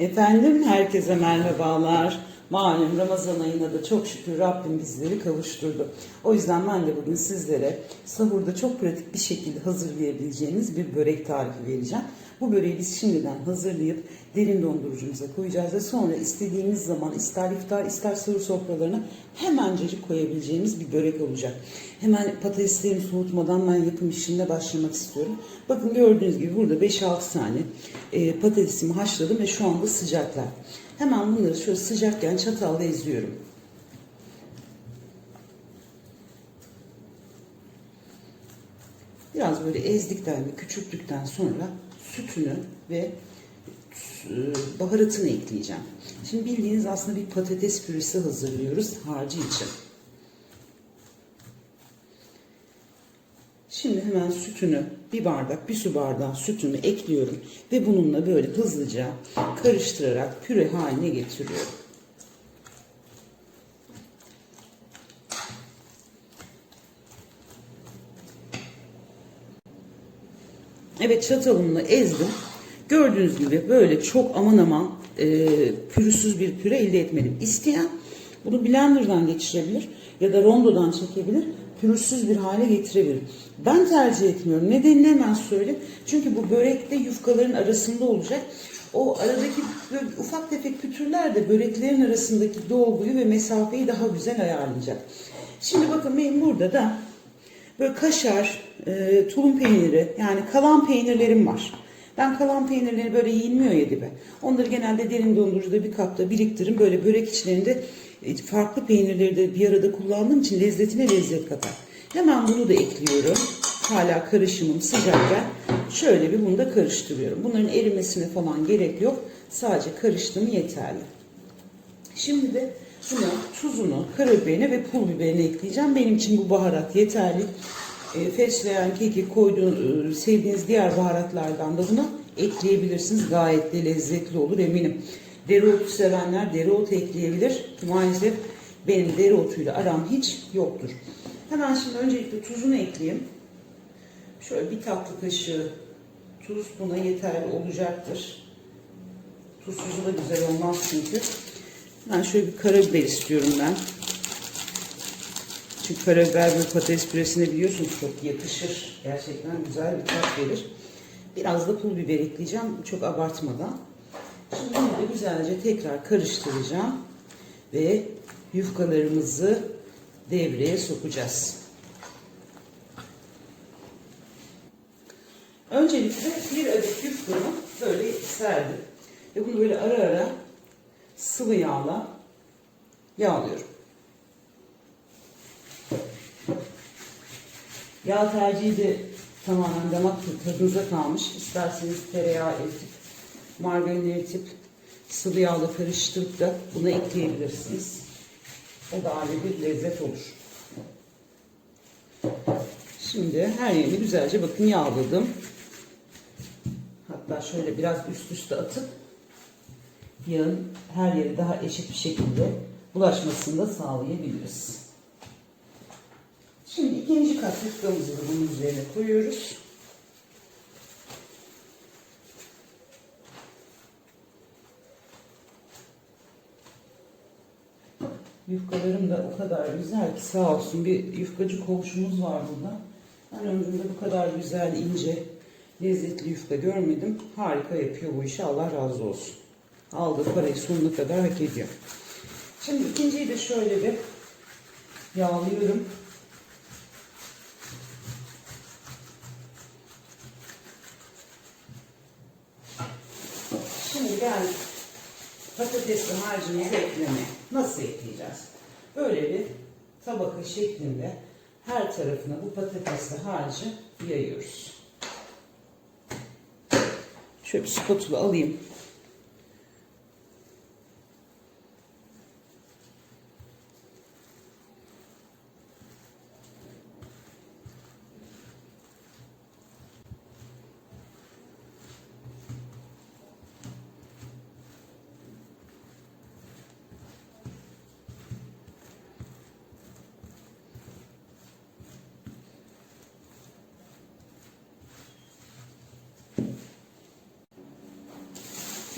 Efendim herkese merhabalar. Malum Ramazan ayına da çok şükür Rabbim bizleri kavuşturdu. O yüzden ben de bugün sizlere sahurda çok pratik bir şekilde hazırlayabileceğiniz bir börek tarifi vereceğim. Bu böreği biz şimdiden hazırlayıp derin dondurucumuza koyacağız ve sonra istediğimiz zaman ister iftar ister sahur sofralarına hemencecik koyabileceğimiz bir börek olacak. Hemen patateslerimi soğutmadan ben yapım işine başlamak istiyorum. Bakın gördüğünüz gibi burada 5-6 tane e, patatesimi haşladım ve şu anda sıcaklar. Hemen bunları şöyle sıcakken çatalla eziyorum. Biraz böyle ezdikten ve küçülttükten sonra sütünü ve e, baharatını ekleyeceğim. Şimdi bildiğiniz aslında bir patates püresi hazırlıyoruz harcı için. Şimdi hemen sütünü bir bardak bir su bardağı sütümü ekliyorum ve bununla böyle hızlıca karıştırarak püre haline getiriyorum. Evet çatalımla ezdim. Gördüğünüz gibi böyle çok aman aman e, pürüzsüz bir püre elde etmedim. İsteyen bunu blenderdan geçirebilir ya da rondodan çekebilir. Pürüzsüz bir hale getirebilir. Ben tercih etmiyorum. Nedenini hemen söyleyeyim. Çünkü bu börekte yufkaların arasında olacak. O aradaki ufak tefek pütürler de böreklerin arasındaki dolguyu ve mesafeyi daha güzel ayarlayacak. Şimdi bakın benim burada da böyle kaşar, e, tulum peyniri yani kalan peynirlerim var. Ben kalan peynirleri böyle yenmiyor ya dibe. Onları genelde derin dondurucuda bir kapta biriktiririm. Böyle börek içlerinde e, farklı peynirleri de bir arada kullandığım için lezzetine lezzet katar. Hemen bunu da ekliyorum. Hala karışımım sıcakken şöyle bir bunu da karıştırıyorum. Bunların erimesine falan gerek yok. Sadece karıştığım yeterli. Şimdi de buna tuzunu, karabiberini ve pul biberini ekleyeceğim. Benim için bu baharat yeterli. E, fesleğen, kekik koyduğunuz, e, sevdiğiniz diğer baharatlardan da buna ekleyebilirsiniz. Gayet de lezzetli olur eminim. Dereotu sevenler dereotu ekleyebilir. Maalesef benim dereotuyla aram hiç yoktur. Hemen şimdi öncelikle tuzunu ekleyeyim. Şöyle bir tatlı kaşığı tuz buna yeterli olacaktır. Tuzsuzu da güzel olmaz çünkü. Ben şöyle bir karabiber istiyorum ben. Çünkü karabiber ve patates püresine biliyorsunuz çok yakışır. Gerçekten güzel bir tat verir. Biraz da pul biber ekleyeceğim. Çok abartmadan. Şimdi bunu da güzelce tekrar karıştıracağım. Ve yufkalarımızı devreye sokacağız. Öncelikle bir adet yufkamı böyle serdim. Ve bunu böyle ara ara sıvı yağla yağlıyorum. Yağ tercihi de tamamen damak tadınıza kalmış. İsterseniz tereyağı eritip, margarin eritip, sıvı yağla karıştırıp da buna ekleyebilirsiniz. O da ayrı bir lezzet olur. Şimdi her yerini güzelce bakın yağladım. Hatta şöyle biraz üst üste atıp yağın her yere daha eşit bir şekilde bulaşmasını da sağlayabiliriz. Şimdi ikinci kat yufkamızı da bunun üzerine koyuyoruz. Yufkalarım da o kadar güzel ki sağ olsun bir yufkacı komşumuz var burada. Ben ömrümde bu kadar güzel, ince, lezzetli yufka görmedim. Harika yapıyor bu işi. Allah razı olsun. Aldığı parayı sonuna kadar hak ediyor. Şimdi ikinciyi de şöyle bir yağlıyorum. Şimdi gel patatesli harcımızı eklemeye. Nasıl ekleyeceğiz? Böyle bir tabaka şeklinde her tarafına bu patatesli harcı yayıyoruz. Şöyle bir spatula alayım.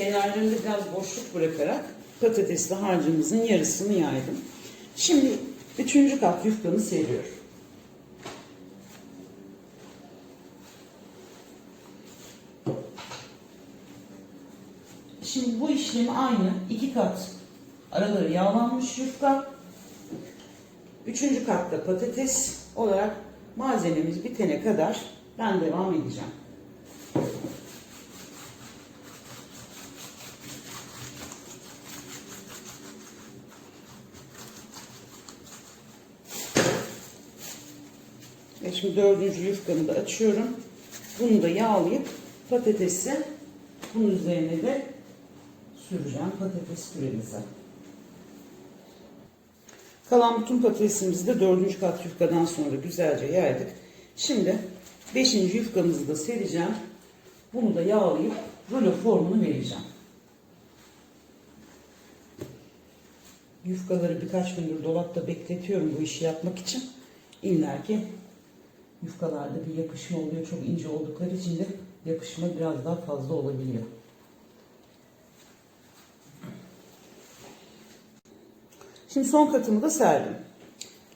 Kenarlarında biraz boşluk bırakarak patatesli harcımızın yarısını yaydım. Şimdi üçüncü kat yufkanı seriyorum. Şimdi bu işlemi aynı iki kat araları yağlanmış yufka. Üçüncü katta patates olarak malzememiz bitene kadar ben devam edeceğim. Ve şimdi dördüncü yufkamı da açıyorum. Bunu da yağlayıp patatesi bunun üzerine de süreceğim patates püremize. Kalan bütün patatesimizi de dördüncü kat yufkadan sonra güzelce yaydık. Şimdi beşinci yufkamızı da sereceğim. Bunu da yağlayıp rulo formunu vereceğim. Yufkaları birkaç gündür dolapta bekletiyorum bu işi yapmak için. İlla ki yufkalarda bir yapışma oluyor. Çok ince oldukları için de yapışma biraz daha fazla olabiliyor. Şimdi son katımı da serdim.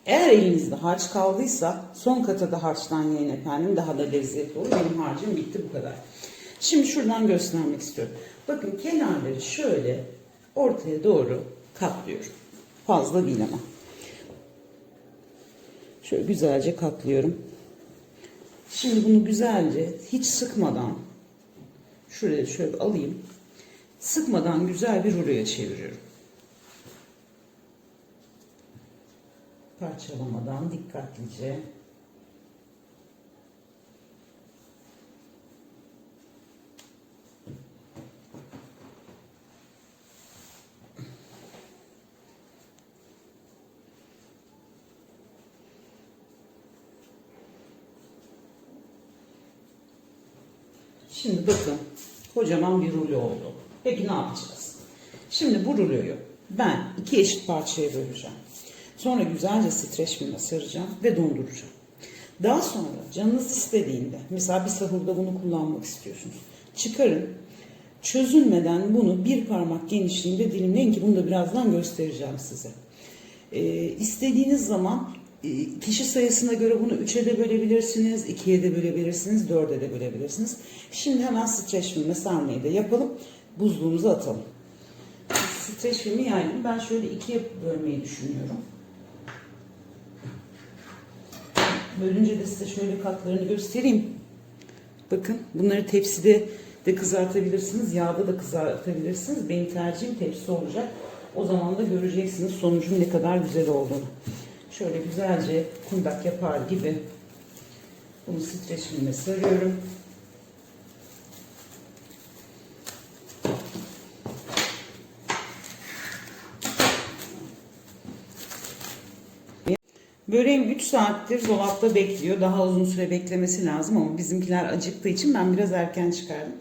Eğer elinizde harç kaldıysa son kata da harçtan yiyin efendim. Daha da lezzetli olur. Benim harcım bitti bu kadar. Şimdi şuradan göstermek istiyorum. Bakın kenarları şöyle ortaya doğru katlıyorum. Fazla değil ama. Şöyle güzelce katlıyorum. Şimdi bunu güzelce hiç sıkmadan şuraya şöyle alayım. Sıkmadan güzel bir ruloya çeviriyorum. Parçalamadan dikkatlice. Şimdi bakın kocaman bir rulo oldu. Peki ne yapacağız? Şimdi bu ruloyu ben iki eşit parçaya böleceğim. Sonra güzelce streç filme saracağım ve donduracağım. Daha sonra canınız istediğinde mesela bir sahurda bunu kullanmak istiyorsunuz. Çıkarın çözülmeden bunu bir parmak genişliğinde dilimleyin ki bunu da birazdan göstereceğim size. Ee, istediğiniz zaman kişi sayısına göre bunu 3'e de bölebilirsiniz, 2'ye de bölebilirsiniz, 4'e de bölebilirsiniz. Şimdi hemen streç filme sarmayı da yapalım. Buzluğumuza atalım. Streç filmi yaydım. Ben şöyle ikiye bölmeyi düşünüyorum. Bölünce de size şöyle katlarını göstereyim. Bakın bunları tepside de kızartabilirsiniz. Yağda da kızartabilirsiniz. Benim tercihim tepsi olacak. O zaman da göreceksiniz sonucun ne kadar güzel olduğunu. Şöyle güzelce kundak yapar gibi bunu streç filme sarıyorum. Böreğim 3 saattir dolapta bekliyor. Daha uzun süre beklemesi lazım ama bizimkiler acıktığı için ben biraz erken çıkardım.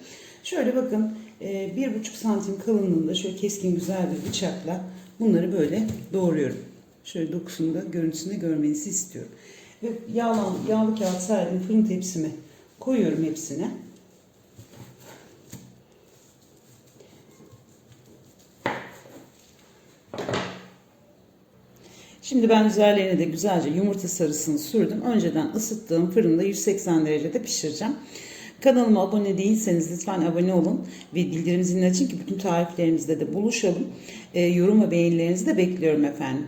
Şöyle bakın e, bir buçuk santim kalınlığında şöyle keskin güzel bir bıçakla bunları böyle doğruyorum. Şöyle dokusunu da görüntüsünü görmenizi istiyorum. Ve yağlı, yağlı kağıt serdim fırın tepsime koyuyorum hepsine. Şimdi ben üzerlerine de güzelce yumurta sarısını sürdüm. Önceden ısıttığım fırında 180 derecede pişireceğim. Kanalıma abone değilseniz lütfen abone olun ve bildirim zilini açın ki bütün tariflerimizde de buluşalım. E, yorum ve beğenilerinizi de bekliyorum efendim.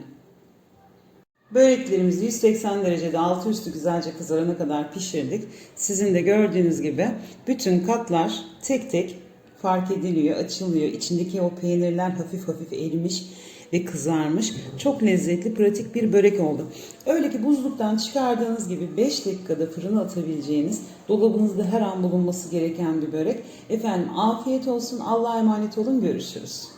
Böreklerimizi 180 derecede altı üstü güzelce kızarana kadar pişirdik. Sizin de gördüğünüz gibi bütün katlar tek tek fark ediliyor, açılıyor. İçindeki o peynirler hafif hafif erimiş ve kızarmış. Çok lezzetli, pratik bir börek oldu. Öyle ki buzluktan çıkardığınız gibi 5 dakikada fırına atabileceğiniz, dolabınızda her an bulunması gereken bir börek. Efendim afiyet olsun, Allah'a emanet olun, görüşürüz.